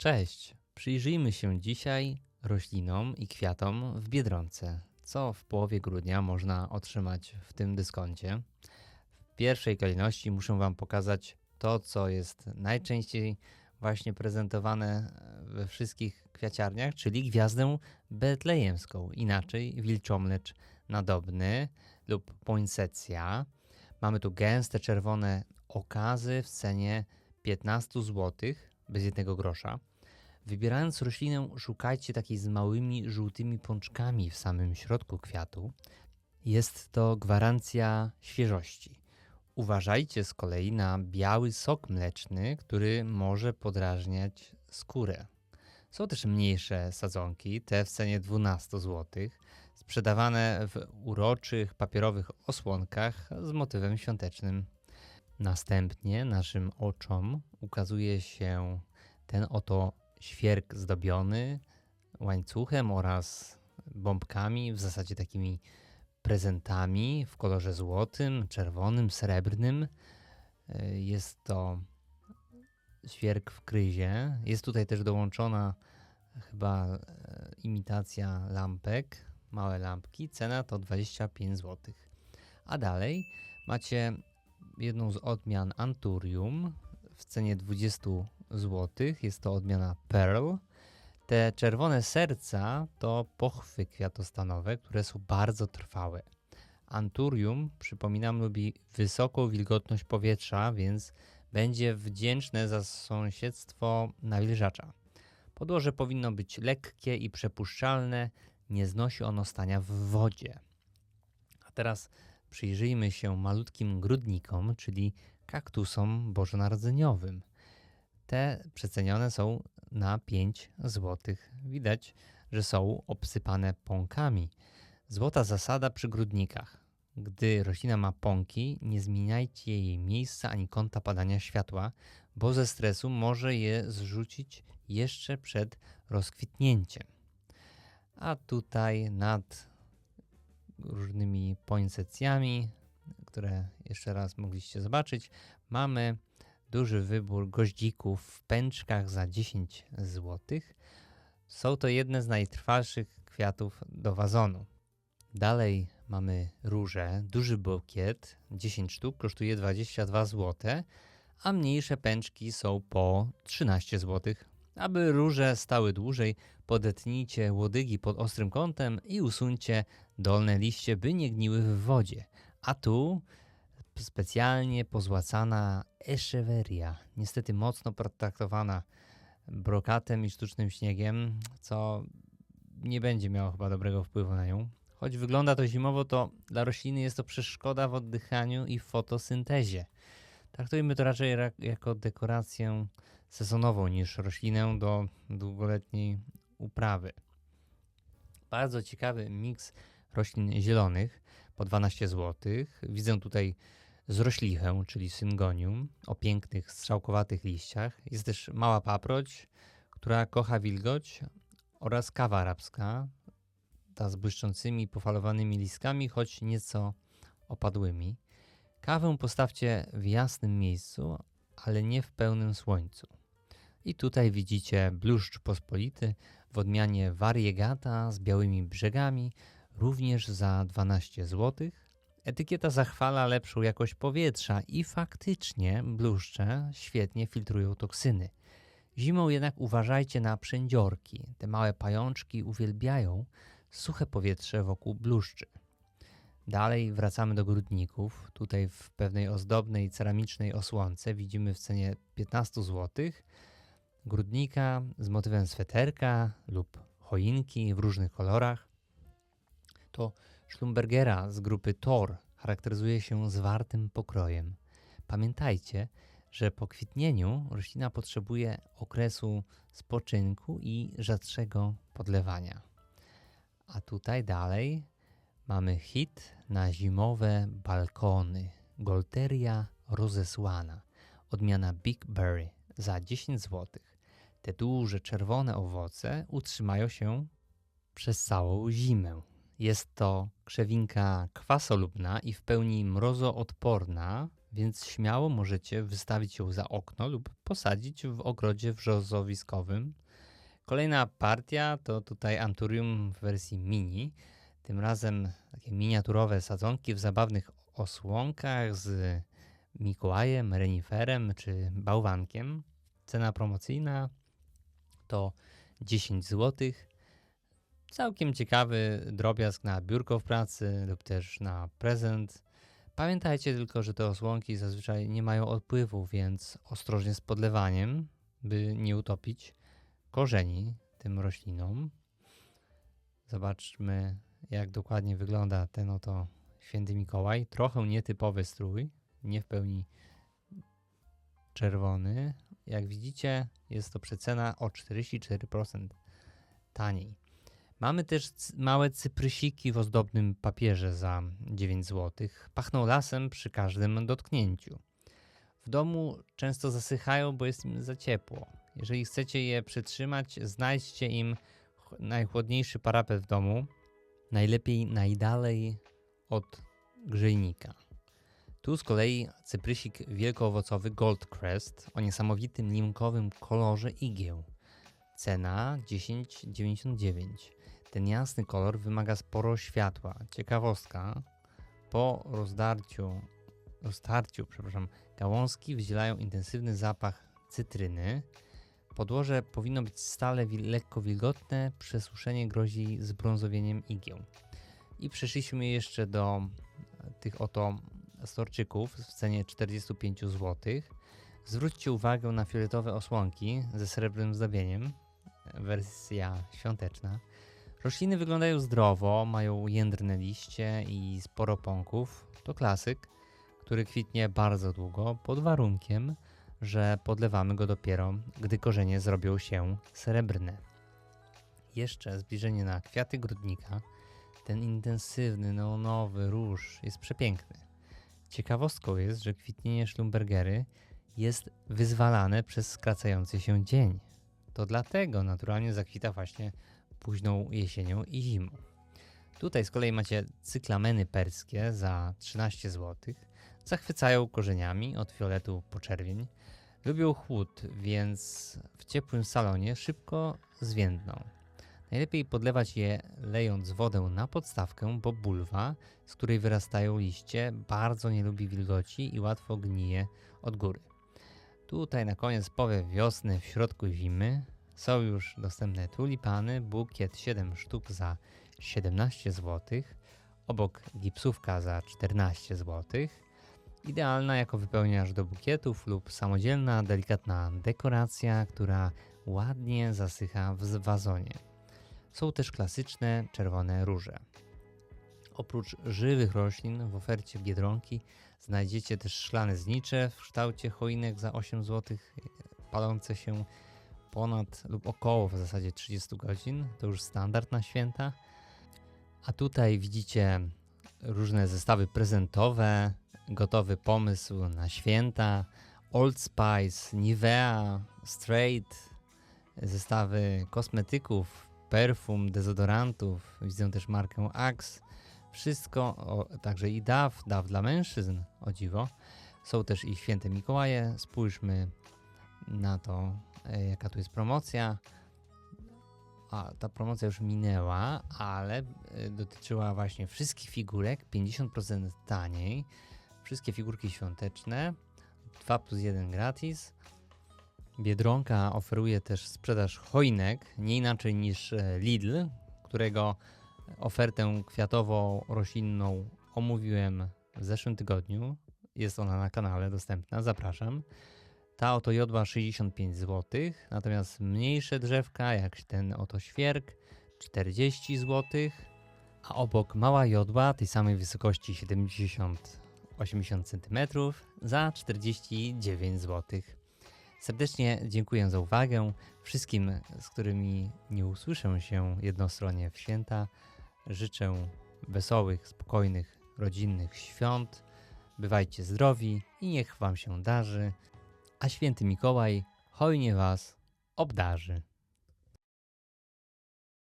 Cześć! Przyjrzyjmy się dzisiaj roślinom i kwiatom w Biedronce. Co w połowie grudnia można otrzymać w tym dyskoncie? W pierwszej kolejności muszę Wam pokazać to, co jest najczęściej właśnie prezentowane we wszystkich kwiaciarniach, czyli gwiazdę betlejemską, inaczej wilczomlecz nadobny lub poinsettia. Mamy tu gęste czerwone okazy w cenie 15 zł bez jednego grosza. Wybierając roślinę, szukajcie takiej z małymi żółtymi pączkami w samym środku kwiatu. Jest to gwarancja świeżości. Uważajcie z kolei na biały sok mleczny, który może podrażniać skórę. Są też mniejsze sadzonki, te w cenie 12 zł, sprzedawane w uroczych papierowych osłonkach z motywem świątecznym. Następnie naszym oczom ukazuje się ten oto świerk zdobiony łańcuchem oraz bombkami, w zasadzie takimi prezentami w kolorze złotym, czerwonym, srebrnym. Jest to świerk w kryzie. Jest tutaj też dołączona chyba e, imitacja lampek, małe lampki. Cena to 25 zł. A dalej macie jedną z odmian Anturium w cenie 20 zł. Jest to odmiana Pearl. Te czerwone serca to pochwy kwiatostanowe, które są bardzo trwałe. Anturium, przypominam, lubi wysoką wilgotność powietrza, więc będzie wdzięczne za sąsiedztwo nawilżacza. Podłoże powinno być lekkie i przepuszczalne, nie znosi ono stania w wodzie. A teraz przyjrzyjmy się malutkim grudnikom, czyli kaktusom bożonarodzeniowym. Te przecenione są na 5 zł. Widać, że są obsypane pąkami. Złota zasada przy grudnikach. Gdy roślina ma pąki, nie zmieniajcie jej miejsca ani kąta padania światła, bo ze stresu może je zrzucić jeszcze przed rozkwitnięciem. A tutaj nad różnymi poinsekcjami, które jeszcze raz mogliście zobaczyć, mamy duży wybór goździków w pęczkach za 10 zł. Są to jedne z najtrwalszych kwiatów do wazonu. Dalej mamy róże, duży bukiet, 10 sztuk, kosztuje 22 zł, a mniejsze pęczki są po 13 zł. Aby róże stały dłużej, podetnijcie łodygi pod ostrym kątem i usuńcie dolne liście, by nie gniły w wodzie. A tu specjalnie pozłacana echeveria, niestety mocno potraktowana brokatem i sztucznym śniegiem, co nie będzie miało chyba dobrego wpływu na nią. Choć wygląda to zimowo, to dla rośliny jest to przeszkoda w oddychaniu i fotosyntezie. Traktujmy to raczej jako dekorację sezonową niż roślinę do długoletniej uprawy. Bardzo ciekawy miks roślin zielonych po 12 zł. Widzę tutaj zroślichę, czyli syngonium, o pięknych, strzałkowatych liściach. Jest też mała paproć, która kocha wilgoć oraz kawa arabska, ta z błyszczącymi, pofalowanymi listkami, choć nieco opadłymi. Kawę postawcie w jasnym miejscu, ale nie w pełnym słońcu. I tutaj widzicie bluszcz pospolity w odmianie variegata z białymi brzegami, również za 12 zł. Etykieta zachwala lepszą jakość powietrza i faktycznie bluszcze świetnie filtrują toksyny. Zimą jednak uważajcie na przędziorki. Te małe pajączki uwielbiają suche powietrze wokół bluszczy. Dalej wracamy do grudników. Tutaj w pewnej ozdobnej ceramicznej osłonce widzimy w cenie 15 zł grudnika z motywem sweterka lub choinki w różnych kolorach. To Schlumbergera z grupy Thor charakteryzuje się zwartym pokrojem. Pamiętajcie, że po kwitnieniu roślina potrzebuje okresu spoczynku i rzadszego podlewania. A tutaj dalej mamy hit na zimowe balkony. Golteria rozesłana, odmiana Big Berry za 10 zł. Te duże czerwone owoce utrzymają się przez całą zimę. Jest to krzewinka kwasolubna i w pełni mrozoodporna, więc śmiało możecie wystawić ją za okno lub posadzić w ogrodzie wrzozowiskowym. Kolejna partia to tutaj Anturium w wersji mini. Tym razem takie miniaturowe sadzonki w zabawnych osłonkach z Mikołajem, reniferem czy bałwankiem. Cena promocyjna to 10 zł. Całkiem ciekawy drobiazg na biurko w pracy lub też na prezent. Pamiętajcie tylko, że te osłonki zazwyczaj nie mają odpływu, więc ostrożnie z podlewaniem, by nie utopić korzeni tym roślinom. Zobaczmy, jak dokładnie wygląda ten oto święty Mikołaj. Trochę nietypowy strój, nie w pełni czerwony. Jak widzicie, jest to przecena o 44% taniej. Mamy też małe cyprysiki w ozdobnym papierze za 9 zł. Pachną lasem przy każdym dotknięciu. W domu często zasychają, bo jest im za ciepło. Jeżeli chcecie je przytrzymać, znajdźcie im najchłodniejszy parapet w domu. Najlepiej najdalej od grzejnika. Tu z kolei cyprysik wielkoowocowy Gold Crest o niesamowitym nimkowym kolorze igieł. Cena 10,99. Ten jasny kolor wymaga sporo światła. Ciekawostka, po rozdarciu, roztarciu przepraszam, gałązki wydzielają intensywny zapach cytryny. Podłoże powinno być stale lekko wilgotne, przesuszenie grozi zbrązowieniem igieł. I przeszliśmy jeszcze do tych oto storczyków w cenie 45 zł. Zwróćcie uwagę na fioletowe osłonki ze srebrnym zdobieniem, wersja świąteczna. Rośliny wyglądają zdrowo, mają jędrne liście i sporo pąków. To klasyk, który kwitnie bardzo długo, pod warunkiem, że podlewamy go dopiero, gdy korzenie zrobią się srebrne. Jeszcze zbliżenie na kwiaty grudnika. Ten intensywny, neonowy róż jest przepiękny. Ciekawostką jest, że kwitnienie szlumbergery jest wyzwalane przez skracający się dzień. To dlatego naturalnie zakwita właśnie późną jesienią i zimą. Tutaj z kolei macie cyklameny perskie za 13 zł. Zachwycają korzeniami od fioletu po czerwień. Lubią chłód, więc w ciepłym salonie szybko zwiędną. Najlepiej podlewać je lejąc wodę na podstawkę, bo bulwa, z której wyrastają liście, bardzo nie lubi wilgoci i łatwo gnije od góry. Tutaj na koniec powiew wiosny w środku zimy. Są już dostępne tulipany, bukiet 7 sztuk za 17 zł, obok gipsówka za 14 zł. Idealna jako wypełniacz do bukietów lub samodzielna, delikatna dekoracja, która ładnie zasycha w wazonie. Są też klasyczne czerwone róże. Oprócz żywych roślin w ofercie Biedronki znajdziecie też szklane znicze w kształcie choinek za 8 zł, palące się ponad lub około w zasadzie 30 godzin. To już standard na święta. A tutaj widzicie różne zestawy prezentowe, gotowy pomysł na święta, Old Spice, Nivea, Straight, zestawy kosmetyków, perfum, dezodorantów, widzę też markę Axe, wszystko, o, także i DAW, DAW dla mężczyzn, o dziwo. Są też i święte Mikołaje, spójrzmy na to, jaka tu jest promocja. A, ta promocja już minęła, ale e, dotyczyła właśnie wszystkich figurek, 50% taniej. Wszystkie figurki świąteczne, 2 plus 1 gratis. Biedronka oferuje też sprzedaż choinek, nie inaczej niż e, Lidl, którego ofertę kwiatowo-roślinną omówiłem w zeszłym tygodniu. Jest ona na kanale dostępna, zapraszam. Ta oto jodła 65 zł, natomiast mniejsze drzewka, jak ten oto świerk, 40 zł, a obok mała jodła tej samej wysokości 70-80 cm za 49 zł. Serdecznie dziękuję za uwagę. Wszystkim, z którymi nie usłyszę się jednostronnie w święta, życzę wesołych, spokojnych, rodzinnych świąt. Bywajcie zdrowi i niech Wam się darzy, a święty Mikołaj hojnie Was obdarzy.